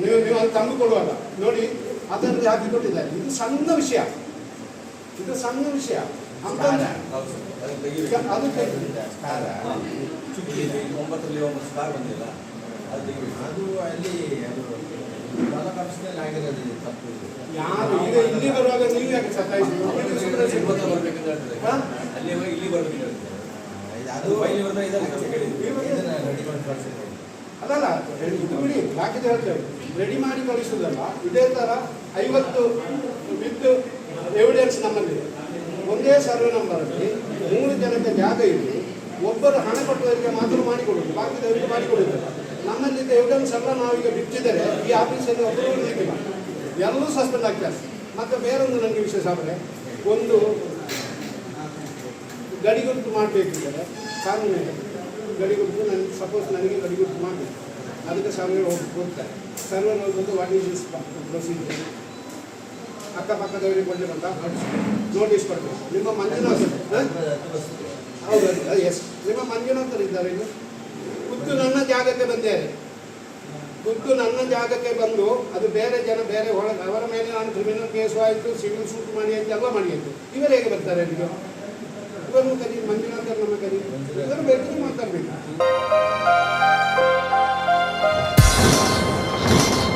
ನೀವು ನೀವು ಅದು ತಂದು ಕೊಡುವಲ್ಲ ನೋಡಿ ಅದರಲ್ಲಿ ಯಾಕೆ ಕೊಟ್ಟಿದ್ದಾರೆ. ಇದು ಸಣ್ಣ ವಿಷಯ. ಇದು ಸಣ್ಣ ವಿಷಯ. ಅದು ಒಂಬತ್ತರಲ್ಲಿ ಸ್ಟಾರ್ ಬಂದಿಲ್ಲ. ಅದು ಅದು ಅಲ್ಲಿ ಅದು ತಪ್ಪು. ಯಾರು ಈಗ ಇಲ್ಲಿ ಬರುವಾಗ ನೀವು ಯಾಕೆ ಸತ್ತಾಯಿಸಿ ಅಲ್ಲಿ ಇಲ್ಲಿ ಬರಬೇಕು ಅದು ಇಲ್ಲಿ ರೆಡಿ ಮಾಡಿ ಅದಲ್ಲ ಬಿಡಿ ಬಾಕಿದು ಹೇಳ್ತೇವೆ? ರೆಡಿ ಮಾಡಿ ಕಳಿಸುವುದಲ್ಲ ಇದೇ ಥರ ಐವತ್ತು ವಿತ್ ಎವಿಡೆನ್ಸ್ ನಮ್ಮಲ್ಲಿದೆ ಒಂದೇ ಸರ್ವೆ ನಂಬರಲ್ಲಿ ಮೂರು ಜನಕ್ಕೆ ಜಾಗ ಇದ್ದು, ಒಬ್ಬರು ಹಣ ಕೊಟ್ಟವರಿಗೆ ಮಾತ್ರ ಮಾಡಿಕೊಡುದು ಬಾಕಿದವರಿಗೆ ಮಾಡಿಕೊಡುವುದಿಲ್ಲ ನಮ್ಮಲ್ಲಿದ್ದ ಎವಿಡೆನ್ಸ್ ಎಲ್ಲ ನಾವೀಗ ಬಿಟ್ಟಿದ್ದರೆ ಈ ಆಫೀಸಲ್ಲಿ ಒಬ್ಬರು ಉಳಿದಿಲ್ಲ ಎಲ್ಲರೂ ಸಸ್ಪೆಂಡ್ ಆಗ್ತಾರೆ. ಮತ್ತು ಬೇರೊಂದು ನನಗೆ ವಿಶೇಷ ಆದರೆ, ಒಂದು ಗಡಿಗುರುತು ಮಾಡಬೇಕಿದ್ದರೆ ಕಾನೂನಿದೆ ಗಡಿಗುರುತು ನನಗೆ ಸಪೋಸ್ ನನಗೆ ಗಡಿಗುರುತು ಮಾಡಬೇಕು ಅದಕ್ಕೆ ಸರ್ವರ್ ಹೋಗಿ, ಹೋಗ್ತಾರೆ. ಹೋಗಿ ಬಂದು ವಾಟ್ ಈಸ್ ದಿಸ್ ಪ್ರೊಸೀಜರ್ ಅಕ್ಕಪಕ್ಕದವರಿಗೆ ಕೊಡಲಿಕ್ಕಂತ ನೋಟಿಸ್ ಕೊಡಬೇಕು. ನಿಮ್ಮ ಮಂಜುನಾಥ್? ಹೌದು ಎಸ್ ನಿಮ್ಮ ಮಂಜುನಾಥರು ಇದ್ದಾರೆ ಇಲ್ಲಿ. ಖುದ್ದು ನನ್ನ ಜಾಗಕ್ಕೆ ಬಂದಿದ್ದಾರೆ. ಖುದ್ದು ನನ್ನ ಜಾಗಕ್ಕೆ ಬಂದು ಅದು ಬೇರೆ ಜನ, ಬೇರೆ ಒಳಗೆ, ಅವರ ಮೇಲೆ ನಾನು ಕ್ರಿಮಿನಲ್ ಕೇಸು ಆಯಿತು ಸಿವಿಲ್ ಸೂಟ್ ಮಾಡಿ ಅಂತ ಎಲ್ಲ ಮಾಡಿ ಆಯಿತು. ಇವರು ಹೇಗೆ ಬರ್ತಾರೆ ಅಲ್ಲಿಗೆ ಇವರನ್ನು ಕರಿ ಮಂಜುನಾಥರು ನಮ್ಮ ಕರಿ ಇವರು ಬೇಕಾದ್ರೆ ಮಾತಾಡಬೇಕು